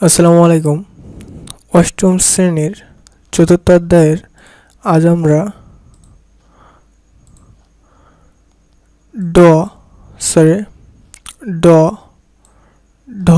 আসসালামু আলাইকুম। অষ্টম শ্রেণির চতুর্থ অধ্যায়ের আজ আমরা ড সরি ড, ঢ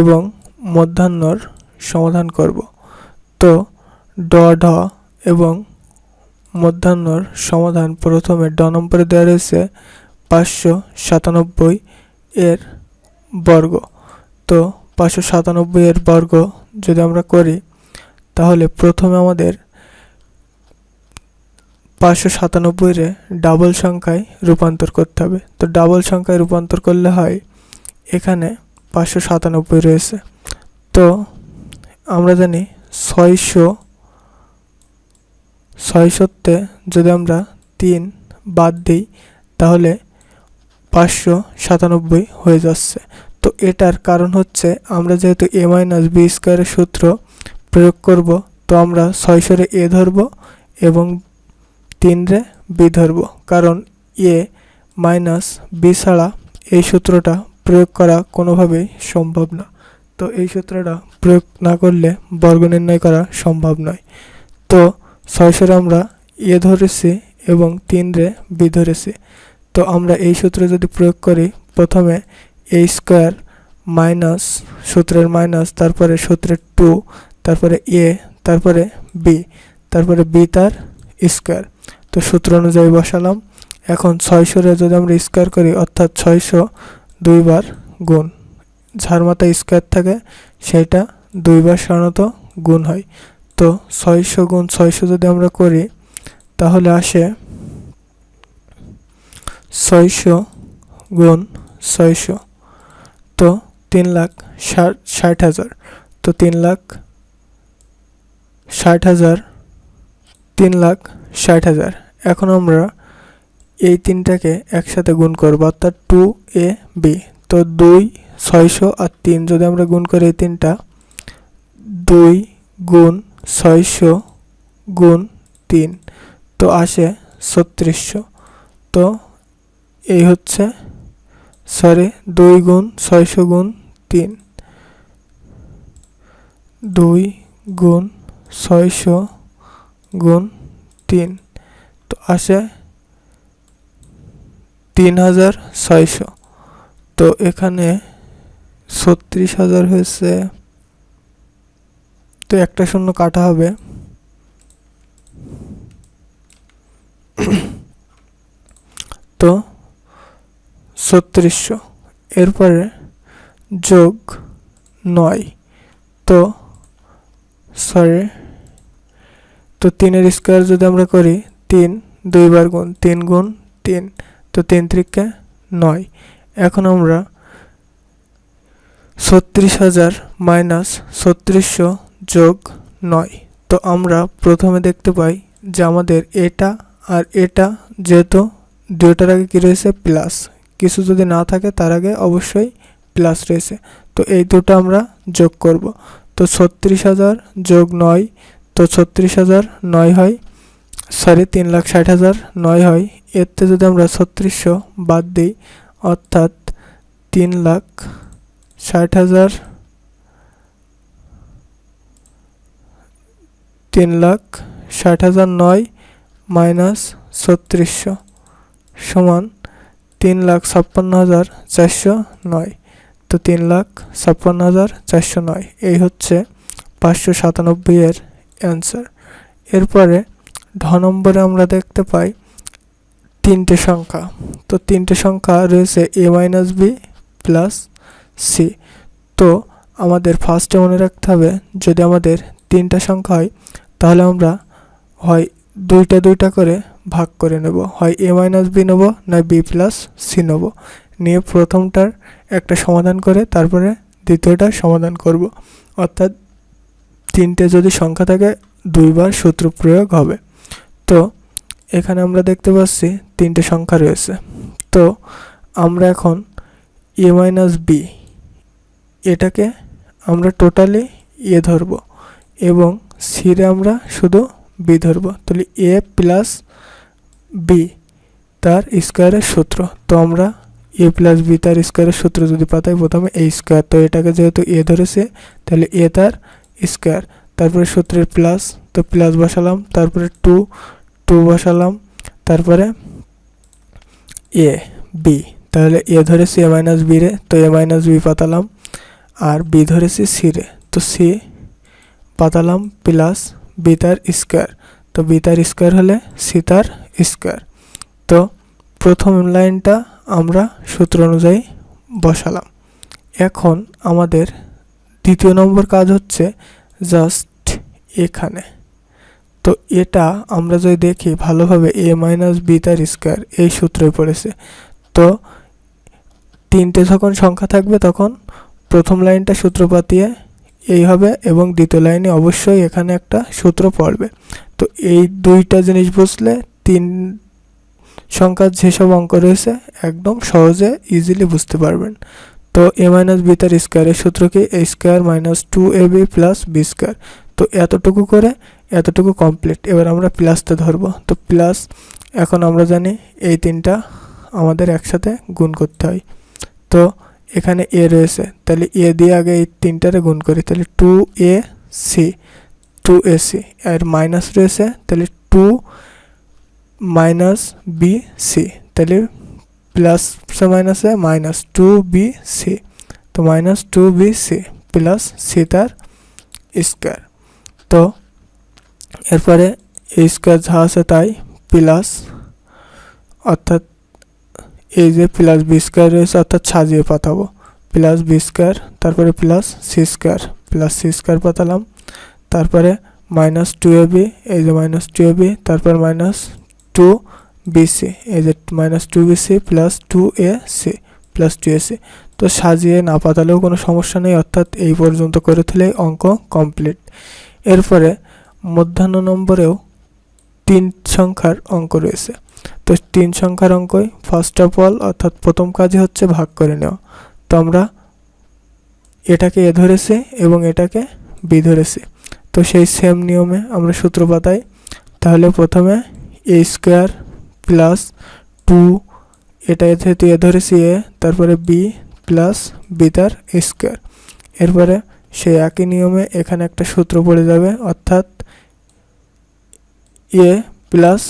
এবং মধ্যাহ্নর সমাধান করব। তো ড, ঢ এবং মধ্যাহ্নর সমাধান প্রথমে ড নম্বরে দেওয়া রয়েছে পাঁচশো সাতানব্বই এর বর্গ। তো পাঁচশো সাতানব্বই এর বর্গ যদি আমরা করি, তাহলে প্রথমে আমাদের পাঁচশো সাতানব্বইরে ডাবল সংখ্যায় রূপান্তর করতে হবে। তো ডাবল সংখ্যায় রূপান্তর করলে হয়, এখানে পাঁচশো সাতানব্বই রয়েছে। তো আমরা জানি ছয়শো, ছয়শোতে যদি আমরা তিন বাদ দিই, তাহলে পাঁচশো সাতানব্বই হয়ে যাচ্ছে। তো এটার কারণ হচ্ছে আমরা যেহেতু এ মাইনাস বি স্কোয়ারের সূত্র প্রয়োগ করব, তো আমরা ছয়শোরে এ ধরব এবং তিনরে বি ধরব। কারণ এ মাইনাস বি ছাড়া এই সূত্রটা প্রয়োগ করা কোনোভাবেই সম্ভব না। তো এই সূত্রটা প্রয়োগ না করলে বর্গ নির্ণয় করা সম্ভব নয়। তো ছয়শোরে আমরা এ ধরেছি এবং তিনরে বি ধরেছি। তো আমরা এই সূত্র যদি প্রয়োগ করি, প্রথমে এ স্কোয়ার মাইনাস সূত্রের মাইনাস তারপরে সূত্রের টু তারপরে এ তারপরে বি তারপরে বি তার স্কোয়ার তো সূত্র অনুযায়ী বসালাম। এখন ছয়শোরে যদি আমরা স্কোয়ার করি, অর্থাৎ ছয়শো দুইবার গুণ। যার মাথায় স্কোয়ার থাকে সেইটা দুইবার সাধারণত গুণ হয়। তো ছয়শো গুণ ছয়শো যদি আমরা করি, তাহলে আসে ছয়শো গুণ ছয়শো। তিন লাখ ষাট ষাট হাজার। তো তিন লাখ ষাট হাজার, তিন লাখ ষাট হাজার। এখন আমরা এই তিনটাকে একসাথে গুণ করব, অর্থাৎ টু এ বি তো দুই, ছয়শো আর তিন, যদি আমরা গুণ করি এই তিনটা, দুই গুণ ছয়শো গুণ তিন, তো আসে ছত্রিশশো। তো এই হচ্ছে সরি দুই গুণ ছয়শো গুণ তিন। দুই গুণ ছয়শো গুণ তিন। তো আসে তিন হাজার ছয়শো। তো এখানে ছত্রিশ হাজার হয়েছে। তো একটা শূন্য কাটা হবে। তো ছত্রিশশো। এরপরে যোগ নয়। তো সরি তো তিনের স্কোয়ার যদি আমরা করি, তিন দুইবার গুণ তিন গুণ তিন, তো তিন ত্রিকে নয়। এখন আমরা ছত্রিশ হাজার মাইনাস ছত্রিশশো যোগ নয়। তো আমরা প্রথমে দেখতে পাই যে আমাদের এটা আর এটা যেহেতু দুইটার আগে কী রয়েছে? প্লাস কিছু যদি না থাকে, তার আগে অবশ্যই প্লাস রয়েছে। তো এই দুটো আমরা যোগ করব। তো ছত্রিশ হাজার যোগ নয়, তো ছত্রিশ হাজার নয় হয় সরি তিন লাখ ষাট হাজার নয় হয়। এতে যদি আমরা ছত্রিশশো বাদ দিই, অর্থাৎ তিন লাখ ষাট হাজার, তিন লাখ ষাট হাজার নয় মাইনাস ছত্রিশশো সমান তিন লাখ ছাপ্পান্ন হাজার চারশো নয়। তো তিন লাখ ছাপ্পান্ন হাজার চারশো নয়। এই হচ্ছে পাঁচশো সাতানব্বই এর অ্যান্সার এরপরে ঢ নম্বরে আমরা দেখতে পাই তিনটে সংখ্যা। তো তিনটে সংখ্যা রয়েছে A minus B plus C তো আমাদের ফার্স্টে মনে রাখতে হবে, যদি আমাদের তিনটা সংখ্যা হয়, তাহলে আমরা হয় দুইটা দুইটা করে ভাগ করে নেব। হয় এ মাইনাস বি নেব না বি প্লাস সি নেব। নিয়ে প্রথমটার একটা সমাধান করে তারপরে দ্বিতীয়টার সমাধান করব। অর্থাৎ তিনটে যদি সংখ্যা থাকে, দুইবার সূত্র প্রয়োগ হবে। তো, এখানে আমরা দেখতে পাচ্ছি তিনটে সংখ্যা রয়েছে। তো, আমরা এখন এ মাইনাস বি এটাকে আমরা টোটালি এ ধরব এবং সিরে আমরা শুধু বি ধরব। তাহলে এ প্লাস বি তার স্কোয়ারের সূত্র। তো, আমরা এ প্লাস বি তার স্কোয়ারের সূত্র যদি পাতাই প্রথমে এ স্কোয়ার তো এটাকে যেহেতু এ ধরেছে, তাহলে এ তার স্কোয়ার তারপরে সূত্রের প্লাস তো প্লাস বসালাম, তারপরে টু টু বসালাম, তারপরে এ বি তাহলে এ ধরেছি এ মাইনাস বি রে, তো এ মাইনাস বি পাতালাম, আর বি ধরেছি সি রে, তো সি পাতালাম প্লাস বি তার স্কোয়ার তো বি তার স্কোয়ার হলে সি তার স্কোয়ার তো প্রথম লাইনটা আমরা সূত্র অনুযায়ী বসালাম। এখন আমাদের দ্বিতীয় নম্বর কাজ হচ্ছে জাস্ট এখানে। তো এটা আমরা যদি দেখি ভালোভাবে এ মাইনাস বি তার স্কোয়ার এই সূত্রে পড়েছে। তো তিনটে যখন সংখ্যা থাকবে তখন প্রথম লাইনটা সূত্র পাতিয়ে এই হবে এবং দ্বিতীয় লাইনে অবশ্যই এখানে একটা সূত্র পড়বে। তো এই দুইটা জিনিস বুঝলে তিন সংখ্যার যেসব অঙ্ক রয়েছে, একদম সহজে ইজিলি বুঝতে পারবেন। তো এ মাইনাস বি তার স্কোয়ারের সূত্র কি? A square minus two A B plus B square তো এতটুকু করে, এতটুকু কমপ্লিট এবার আমরা প্লাসটা ধরবো। তো প্লাস এখন আমরা জানি এই তিনটা আমাদের একসাথে গুণ করতে হয়। তো এখানে এ রয়েছে। তাহলে এ দিয়ে আগে এই তিনটারে গুণ করি। তাহলে two A C two A C R minus রয়েছে, তাহলে টু মাইনাস বি সি তাহলে প্লাস মাইনাসে মাইনাস টু বি সি তো minus two B C plus C তার স্কোয়ার তো এরপরে এই স্কোয়ার যা আছে তাই প্লাস অর্থাৎ এই যে প্লাস বি স্কোয়ার রয়েছে, অর্থাৎ সাজিয়ে পাতাবো প্লাস বি স্কোয়ার তারপরে plus C square plus C square পাতালাম তারপরে মাইনাস টু এ বি এই যে মাইনাস টু এ বি তারপর মাইনাস টু বিসি এই যে minus two BC plus two A C plus two A C তো সাজিয়ে না পাতালেও কোনো সমস্যা নেই, অর্থাৎ এই পর্যন্ত করে তুলেই অঙ্ক কমপ্লিট এরপরে মধ্যাহ্ন নম্বরেও তিন সংখ্যার অঙ্ক রয়েছে। তো তিন সংখ্যার অঙ্কই ফার্স্ট অফ অল অর্থাৎ প্রথম কাজই হচ্ছে ভাগ করে নেওয়া। তো আমরা এটাকে এ ধরেছি এবং এটাকে বি ধরেছি। তো সেই সেম নিয়মে আমরা সূত্র পাতাই। তাহলে প্রথমে এ স্কোয়ার প্লাস টু এটা যেহেতু এ ধরেছি এ, তারপরে বি প্লাস বি তার স্কোয়ার এরপরে সেই একই নিয়মে এখানে একটা সূত্র পড়ে যাবে, অর্থাৎ এ প্লাস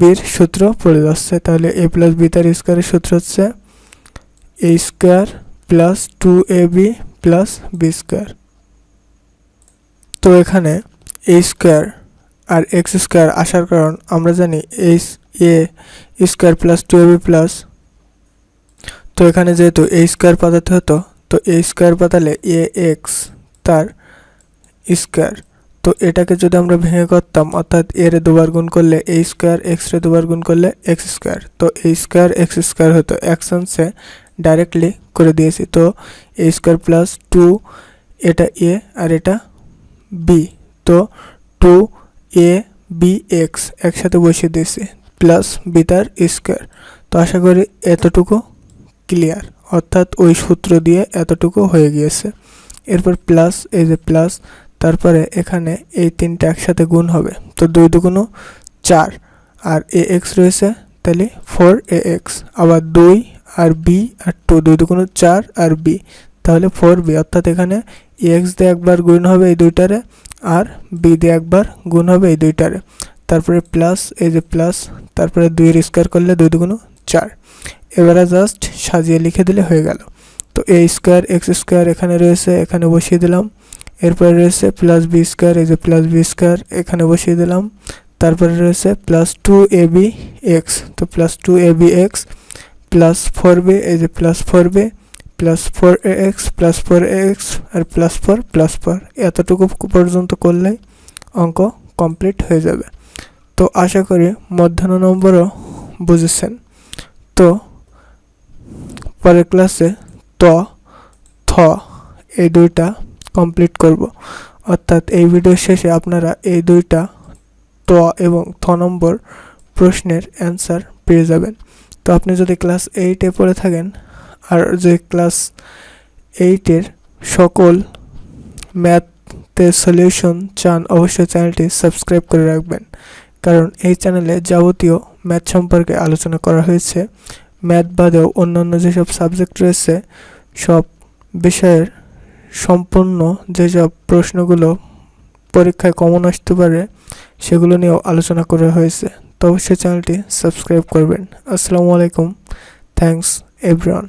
বির সূত্র পড়ে যাচ্ছে। তাহলে এ প্লাস বি তার স্কোয়ারের সূত্র হচ্ছে A square plus two A B plus B square তো এখানে এ স্কোয়ার আর এক্স স্কোয়ার আসার কারণ আমরা জানি H A square plus two A B plus তো এখানে যেহেতু এ স্কোয়ার পাতাতে হতো, তো এ স্কোয়ার পাতালে এ এক্স তার স্কোয়ার তো এটাকে যদি আমরা ভেঙে করতাম, অর্থাৎ এর দুবার গুণ করলে এ স্কোয়ার এক্স রে দুবার গুণ করলে এক্স স্কোয়ার তো এ স্কোয়ার এক্স স্কোয়ার হতো অ্যাকশনসে ডাইরেক্টলি করে দিয়েছি। তো এ স্কোয়ার প্লাস টু এটা এ আর এটা বি তো টু এ বি এক্স একসাথে বসিয়ে দিয়েছি প্লাস বি তার স্কোয়ার তো আশা করি এতটুকু ক্লিয়ার অর্থাৎ ওই সূত্র দিয়ে এতটুকু হয়ে গিয়েছে। এরপর প্লাস এই যে প্লাস তারপরে এখানে এই তিনটা একসাথে গুণ হবে। তো দুই দুগুণো চার। আর এ এক্স রয়েছে, তাহলে ফোর এ এক্স আবার দুই আর বি আর টু দুই দুগুণো চার আর বি তাহলে ফোর বি অর্থাৎ এখানে এক্স দিয়ে একবার গুণ হবে এই দুইটারে। আর বি দিয়ে একবার গুণ হবে এই দুইটারে। তারপরে প্লাস এই যে প্লাস তারপরে দুইয়ের স্কোয়ার করলে দুই দুগুণো চার। এবারে জাস্ট সাজিয়ে লিখে দিলে হয়ে গেল। তো এ স্কোয়ার এক্স স্কোয়ার এখানে রয়েছে, এখানে বসিয়ে দিলাম। এরপরে রয়েছে প্লাস বি স্কোয়ার এই যে প্লাস বি স্কোয়ার এখানে বসিয়ে দিলাম। তারপরে রয়েছে plus two A B X তো plus two A B X plus four B এই যে plus four B plus four A X plus four A X R plus four plus four এতটুকু পর্যন্ত করলেই অঙ্ক কমপ্লিট হয়ে যাবে। তো আশা করি মধ্যাহ্ন নম্বরও বুঝেছেন। তো পরের ক্লাসে ত, থ এই দুইটা কমপ্লিট করব। অর্থাৎ এই ভিডিও শেষে আপনারা এই দুইটা ত এবং থ নম্বর প্রশ্নের অ্যান্সার পেয়ে যাবেন। তো আপনি যদি ক্লাস এইটে পড়ে থাকেন আর যে ক্লাস এইটের সকল ম্যাথের সলিউশন চান অবশ্যই চ্যানেলটি সাবস্ক্রাইব করে রাখবেন। কারণ এই চ্যানেলে যাবতীয় ম্যাথ সম্পর্কে আলোচনা করা হয়েছে। ম্যাথ বাদেও অন্যান্য যেসব সাবজেক্ট রয়েছে, সব বিষয়ের সম্পূর্ণ যেসব প্রশ্নগুলো পরীক্ষায় কমন আসতে পারে, সেগুলো নিয়েও আলোচনা করা হয়েছে। তো অবশ্যই চ্যানেলটি সাবস্ক্রাইব করবেন। আসসালামু আলাইকুম। Thanks everyone